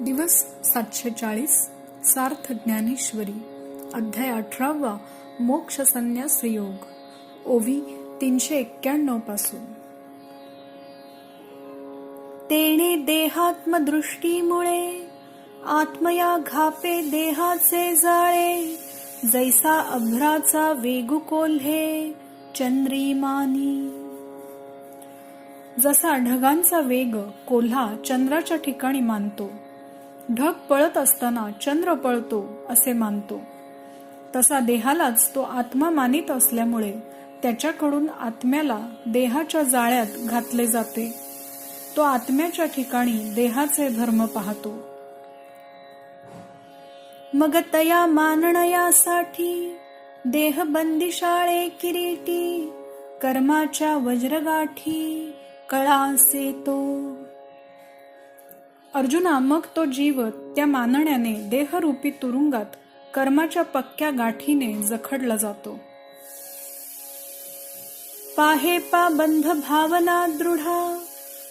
दिवस सातशे चाळीस सार्थ ज्ञानेश्वरी अध्याय अठरावा मोक्ष संन्यास योग ओवी तीनशे एक्क्याण्णवपासून. तेणे देहात्मदृष्टीमुळे आत्मया घापे देहाचे जाळे जैसा अभ्राचा वेगू कोल्हे चंद्रीमानी. जसा ढगांचा वेग कोल्हा चंद्राच्या ठिकाणी मानतो ढग पळत असताना चंद्र पळतो असे मानतो. तसा देहालाच तो आत्मा मानित असल्यामुळे त्याच्याकडून आत्म्याला देहाच्या जाळ्यात घातले जाते. तो आत्म्याच्या ठिकाणी देहाचे धर्म पाहतो. मग तया मानण्यासाठी देह बंदिशाळे किरीटी कर्माच्या वज्रगाठी कळासे तो अर्जुना मग तो जीव त्या मानण्याने देहरूपी तुरुंगात कर्माच्या पक्क्या गाठीने जखडला जातो. पाहे पा बंध भावना दृढा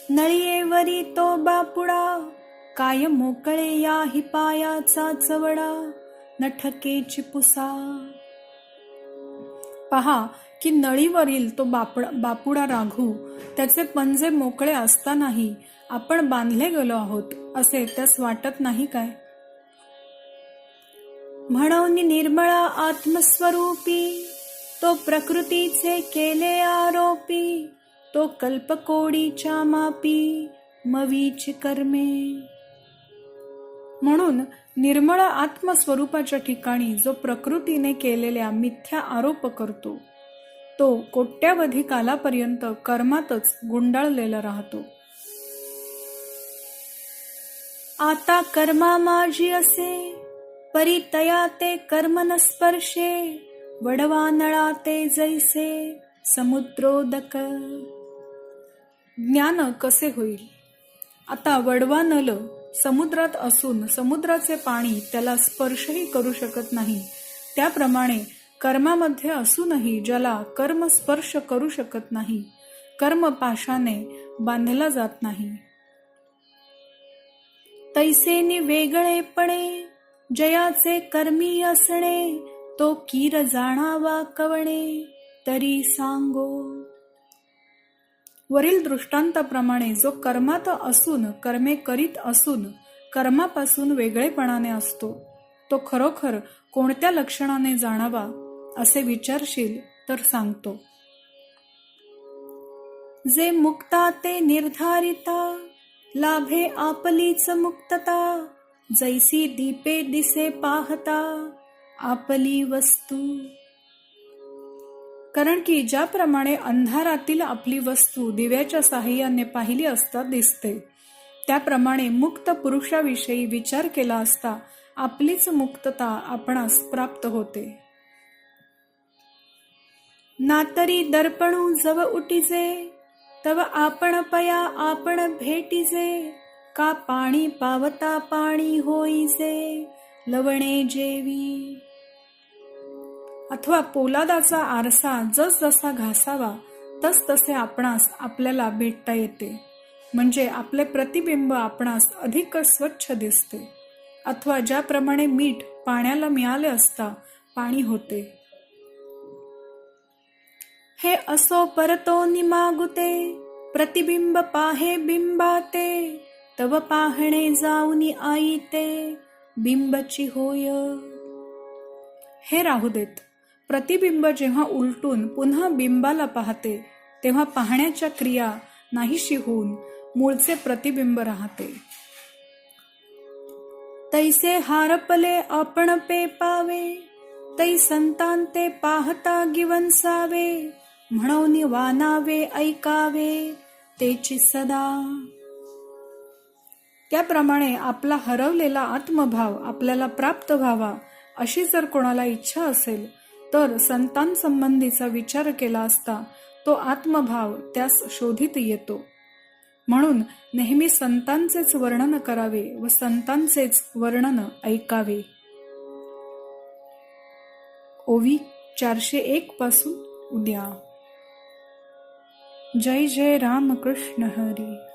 नळीयेवरी तो बापुडा काय मोकळे या हि पायाचा चवडा नठकेची पुसा. पहा की नळीवरील तो बापडा बापुडा राघू त्याचे पंजे मोकळे असतानाही आपण बांधले गेलो आहोत असे त्यास वाटत नाही काय? म्हणून निर्मळा आत्मस्वरूपी तो प्रकृतीचे केले आरोपी तो कल्पकोडीच्या मापी मवीची कर्मे. म्हणून निर्मळ आत्मस्वरूपाच्या ठिकाणी जो प्रकृतीने केलेल्या मिथ्या आरोप करतो तो कोट्यावधी कालापर्यंत कर्मातच गुंडाळलेला राहतो. आता कर्मा माझी असे परितया ते कर्म न स्पर्शे वडवा नळा ते जैसे समुद्रोदक. ज्ञान कसे होईल? आता वडवा नल समुद्रात असून समुद्राचे पाणी त्याला स्पर्शही करू शकत नाही. त्याप्रमाणे कर्मामध्ये असूनही ज्याला कर्म स्पर्श करू शकत नाही कर्म पाशाने बांधला जात नाही. तैसेनी वेगळेपणे जयाचे कर्मी असणे तो कीर जाणावा कवणे तरी सांगो. वरील दृष्टांताप्रमाणे जो कर्मात असून कर्मे करीत असून कर्मापासून वेगळेपणाने असतो तो खरोखर कोणत्या लक्षणाने जाणावा असे विचारशील तर सांगतो. जे मुक्ता ते निर्धारिता लाभे आपलीच मुक्तता जैसी दीपे दिसे पाहता आपली वस्तू. कारण की ज्याप्रमाणे अंधारातील आपली वस्तू दिव्याच्या साह्याने पाहिली असता दिसते त्याप्रमाणे मुक्त पुरुषाविषयी विचार केला असता आपलीच मुक्तता आपणास प्राप्त होते. नातरी दर्पणू जव उटीजे तव आपण पया आपण भेटीजे का पाणी पावता पाणी होईजे लवणे जेवी. अथवा पोलादाचा आरसा जस जसा घासावा तस तसे आपणास आपल्याला भेटता येते. म्हणजे आपले प्रतिबिंब आपणास अधिक स्वच्छ दिसते. अथवा ज्याप्रमाणे मीठ पाण्याला मिळाले असता पाणी होते. हे असो परतो निमागुते प्रतिबिंब पाहे बिंबाते तव पाहणे जाऊनी आईते बिंबची होय. हे राहू देत. प्रतिबिंब जेव्हा उलटून पुन्हा बिंबाला पाहते तेव्हा पाहण्याच्या क्रिया नाहीशी होऊन मूळचे प्रतिबिंब राहते. तैसे हारपले आपण पे पावे तै संतांते पाहता गिवंसावे म्हणून वानावे ऐकावे तेची सदा. त्याप्रमाणे आपला हरवलेला आत्मभाव आपल्याला प्राप्त व्हावा अशी जर कोणाला इच्छा असेल तर संतांसंबंधीचा विचार केला असता तो आत्मभाव त्यास शोधित येतो. म्हणून नेहमी संतांचेच वर्णन करावे व संतांचेच वर्णन ऐकावे. ओवी चारशे एक पासून उद्या. जय जय राम कृष्ण हरी।